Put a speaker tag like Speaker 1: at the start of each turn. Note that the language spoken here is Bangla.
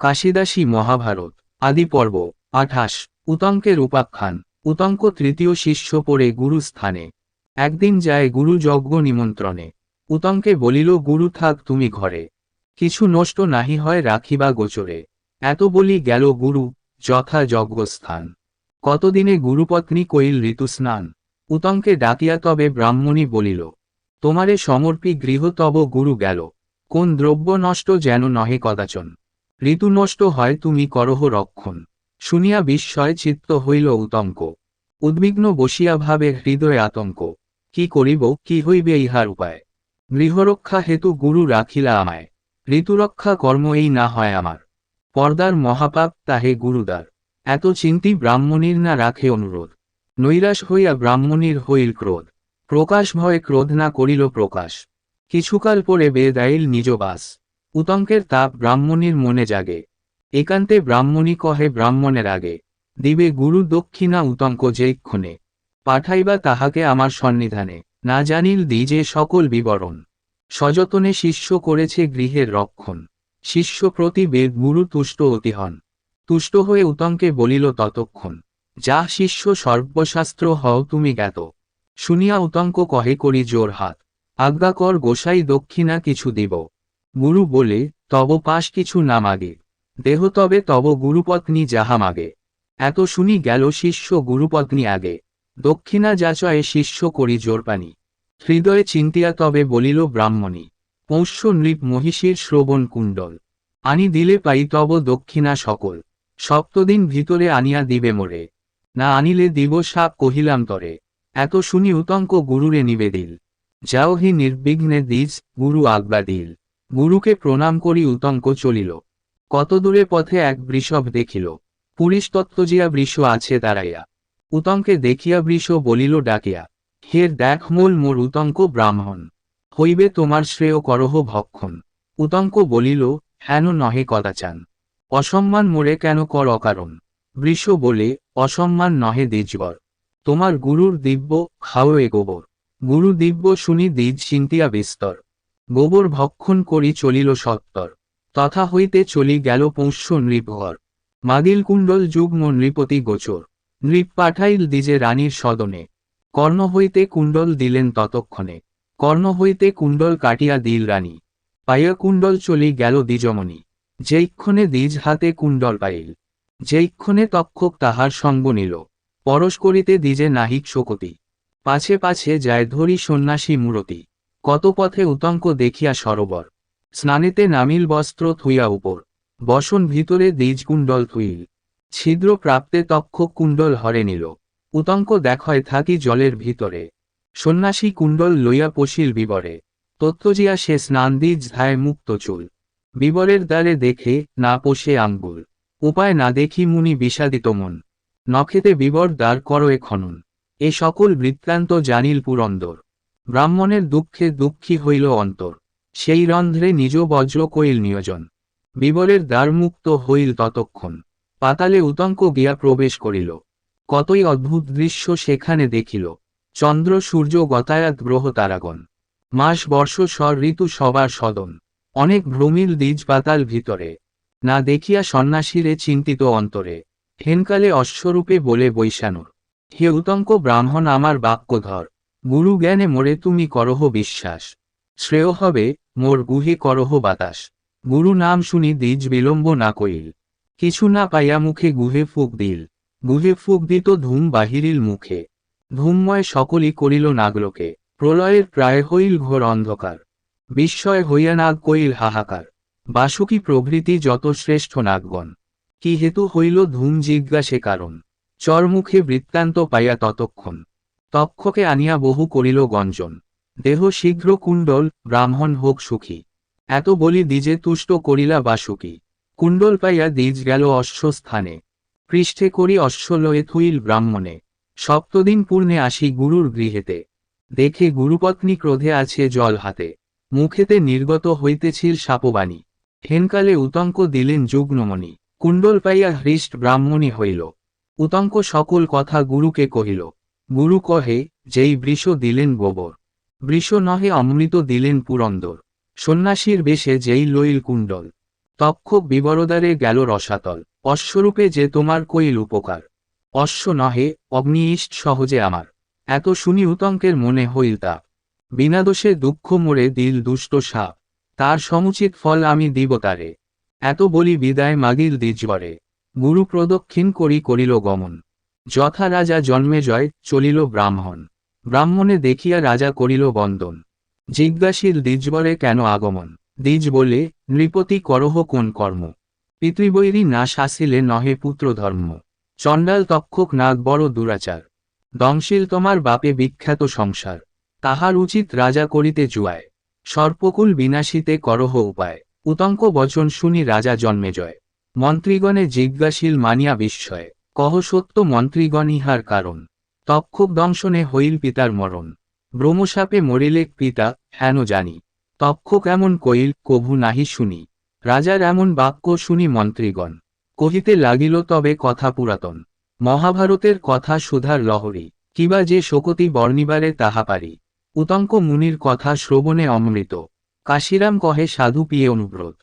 Speaker 1: কাশিদাসী মহাভারত, আদি পর্ব, আঠাশ উতঙ্কের উপাখ্যান উতঙ্ক তৃতীয় শিষ্য পড়ে গুরুস্থানে। একদিন যায় গুরু যজ্ঞ নিমন্ত্রণে। উতঙ্কে বলিল, গুরু থাক, তুমি ঘরে। কিছু নষ্ট নাহি হয় রাখিবা গোচরে। এত বলি গেল গুরু, যথা যজ্ঞস্থান। কতদিনে গুরুপত্নী কইল ঋতুস্নান। উতঙ্কে ডাকিয়া তবে ব্রাহ্মণী বলিল, তোমারে সমর্পি গৃহ তব গুরু গেল। কোন দ্রব্য নষ্ট যেন নহে কদাচন। ঋতু নষ্ট হয়, তুমি করহ রক্ষণ। শুনিয়া বিস্ময় চিত্ত হইল উতঙ্ক। উদ্বিগ্ন বসিয়া ভাবে হৃদয় আতঙ্ক। কি করিব, কি হইবে ইহার উপায়? গৃহরক্ষা হেতু গুরু রাখিলা আমায়। ঋতুরক্ষা কর্ম এই না হয় আমার। পর্দার মহাপাপ তাহে গুরুদার। এত চিন্তি ব্রাহ্মণীর না রাখে অনুরোধ। নৈরাশ হইয়া ব্রাহ্মণীর হইল ক্রোধ। প্রকাশ ভয়ে ক্রোধ না করিল প্রকাশ। কিছুকাল পরে বেদাইল নিজ বাস। উতঙ্কের তাপ ব্রাহ্মণীর মনে জাগে। একান্তে ব্রাহ্মণী কহে ব্রাহ্মণের আগে, দিবে গুরু দক্ষিণা উতঙ্ক যেক্ষণে পাঠাইবা তাহাকে আমার সন্নিধানে। না জানিল দিজে সকল বিবরণ। সযতনে শিষ্য করেছে গৃহের রক্ষণ। শিষ্য প্রতি বেদ গুরু তুষ্ট অতি হন তুষ্ট হয়ে উতঙ্কে বলিল ততক্ষণ, যা শিষ্য সর্বশাস্ত্র হও তুমি জ্ঞাত। শুনিয়া উতঙ্ক কহে করি জোর হাত আজ্ঞা কর গোসাই দক্ষিণা কিছু দিব। গুরু বলে, তব পাশ কিছু না মাগে। দেহ তবে তব গুরুপত্নী যাহা মাগে। এত শুনি গেল শিষ্য গুরুপত্নী আগে। দক্ষিণা যাচয়ে শিষ্য করি জোরপানি। হৃদয়ে চিন্তিয়া তবে বলিল ব্রাহ্মণী, পৌষ্য নৃপ মহিষীর শ্রবণ কুণ্ডল। আনি দিলে পাই তব দক্ষিণা সকল। সপ্তদিন ভিতরে আনিয়া দিবে মোরে। না আনিলে দিব সাপ কহিলাম তরে। এত শুনি উতঙ্ক গুরুরে নিবেদিল। যাও হি নির্বিঘ্নে দিজ গুরু আজ্ঞা দিল। গুরুকে প্রণাম করি উতঙ্ক চলিল। কত দূরে পথে এক বৃষভ দেখিল। পুরীশতত্ত্বজিয়া বৃষ আছে দাঁড়াইয়া। উতঙ্কে দেখিয়া বৃষ বলিল ডাকিয়া হের দেখ মূল মোর উতঙ্ক ব্রাহ্মণ, হইবে তোমার শ্রেয় করহ ভক্ষণ। উতঙ্ক বলিল, হেন নহে কদাচান, অসম্মান মোরে কেন কর অকারণ? বৃষ বলে, অসম্মান নহে দ্বিজবর, তোমার গুরুর দিব্য খাও এ গোবর গুরু দিব্য শুনি দ্বিজ চিন্তিয়া বিস্তর। গোবর ভক্ষণ করি চলিল সত্তর। তথা হইতে চলি গেল পৌষ্য নৃপঘর মাদিল কুণ্ডল যুগ্ম নৃপতি গোচর। নৃপ পাঠাইল দিজে রানীর সদনে। কর্ণ হইতে কুণ্ডল দিলেন ততক্ষণে। কর্ণ হইতে কুণ্ডল কাটিয়া দিল রানী। পাইয়া কুণ্ডল চলি গেল দ্বিজমণি। যেইক্ষণে দ্বিজ হাতে কুণ্ডল পাইল। যেইক্ষণে তক্ষক তাহার সঙ্গ নিল। পরশ করিতে দ্বিজে নাহিক শোকতি। পাছে পাছে যায় ধরি সন্ন্যাসী মূরতি। কত পথে উতঙ্ক দেখিয়া সরোবর। স্নানেতে নামিল বস্ত্র থুইয়া উপর। বসন ভিতরে দ্বিজ কুণ্ডল থুইল। ছিদ্র প্রাপ্তে তক্ষ কুণ্ডল হরে নিল। উতঙ্ক দেখয় থাকি জলের ভিতরে। সন্ন্যাসী কুণ্ডল লইয়া পশিল বিবরে। তত্ত্বজিয়া সে স্নান দ্বিজ ধায় মুক্ত চুল। বিবরের দ্বারে দেখে না পোষে আঙ্গুল। উপায় না দেখি মুনি বিষাদিত মন। নখেতে বিবর দ্বার করো এ খনন এ সকল বৃত্তান্ত জানিল পুরন্দর। ব্রাহ্মণের দুঃখে দুঃখী হইল অন্তর। সেই রন্ধ্রে নিজ বজ্র কইল নিয়োজন। বিবরের দ্বার মুক্ত হইল ততক্ষণ। পাতালে উতঙ্ক গিয়া প্রবেশ করিল। কতই অদ্ভুত দৃশ্য সেখানে দেখিল। চন্দ্র, সূর্য, গতায়াত, গ্রহ, তারাগণ। মাস, বর্ষ, স্বর, ঋতু, সবার সদন। অনেক ভ্রমিল দ্বিজ পাতাল ভিতরে। না দেখিয়া সন্ন্যাসীরে চিন্তিত অন্তরে। হেনকালে অশ্বরূপে বলে বৈশানুর, হে উতঙ্ক ব্রাহ্মণ, আমার বাক্যধর। গুরু জ্ঞানে মোরে তুমি করহ বিশ্বাস। শ্রেয় হবে, মোর গুহে করহ বাতাস। গুরু নাম শুনি দ্বিজ বিলম্ব না কইল। কিছু না পাইয়া মুখে গুহে ফুক দিল। গুহে ফুক দিত ধূম বাহিরিল মুখে। ধূমময় সকলই করিল নাগলোকে। প্রলয়ের প্রায় হইল ঘোর অন্ধকার। বিস্ময় হইয়া নাগ কইল হাহাকার। বাসুকি প্রভৃতি যত শ্রেষ্ঠ নাগগণ। কি হেতু হইল ধূম জিজ্ঞাসে কারণ। চরমুখে বৃত্তান্ত পাইয়া ততক্ষণ। তক্ষকে আনিয়া বহু করিল গঞ্জন। দেহ শীঘ্র কুণ্ডল, ব্রাহ্মণ হোক সুখী। এত বলি দ্বিজে তুষ্ট করিলা বাসুকি। কুণ্ডল পাইয়া দ্বিজ গেল অশ্বস্থানে। পৃষ্ঠে করি অশ্বলয়ে থুইল ব্রাহ্মণে। সপ্তদিন পূর্ণে আসি গুরুর গৃহেতে। দেখে গুরুপত্নী ক্রোধে আছে জল হাতে। মুখেতে নির্গত হইতেছিল সাপবাণী। হেনকালে উতঙ্ক দিলেন যুগ্নমণি। কুণ্ডল পাইয়া হৃষ্ট ব্রাহ্মণী হইল। উতঙ্ক সকল কথা গুরুকে কহিল। গুরু কহে, যেই বৃষ দিলেন গোবর, বৃষ নহে অমৃত দিলেন পুরন্দর। সন্ন্যাসীর বেশে যেই লইল কুণ্ডল তক্ষক বিবরদারে গেল রসাতল। অশ্বরূপে যে তোমার কইল উপকার। অশ্ব নহে অগ্নিইষ্ট সহজে আমার। এত শুনি উতঙ্কের মনে হইল তা। বিনা দোষে দুঃখ মোড়ে দিল দুষ্ট সাপ। তার সমুচিত ফল আমি দিব তারে। এত বলি বিদায় মাগিল দ্বিজবরে গুরু প্রদক্ষিণ করি করিল গমন। যথা রাজা জন্মে জয় চলিল ব্রাহ্মণ। ব্রাহ্মণে দেখিয়া রাজা করিল বন্দন। জিজ্ঞাসিল দ্বিজবরে কেন আগমন? দ্বিজ বলে, নৃপতি করহ কোন কর্ম? পিতৃবৈরী না শাসিলে নহে পুত্র ধর্ম। চণ্ডাল তক্ষক নাগ বড় দুরাচার। দংশীল তোমার বাপে বিখ্যাত সংসার। তাহার উচিত রাজা করিতে জুয়ায়। সর্পকুল বিনাশিতে করহ উপায়। উতঙ্ক বচন শুনি রাজা জন্মে জয়। মন্ত্রীগণে জিজ্ঞাসীল মানিয়া বিস্ময়। কহ সত্য মন্ত্রীগণ ইহার কারণ। তক্ষক দংশনে হইল পিতার মরণ। ব্রহ্মসাপে মরিলেক পিতা, হেন জানি। তক্ষক এমন কইল, কভু নাহি শুনি। রাজার এমন বাক্য শুনি মন্ত্রীগণ। কহিতে লাগিল, তবে কথা পুরাতন। মহাভারতের কথা সুধার লহরী। কিবা যে শোকতি বর্ণিবারে তাহা পারি। উতঙ্ক মুনির কথা শ্রবণে অমৃত। কাশিরাম কহে, সাধু পিয়ে অনুব্রত।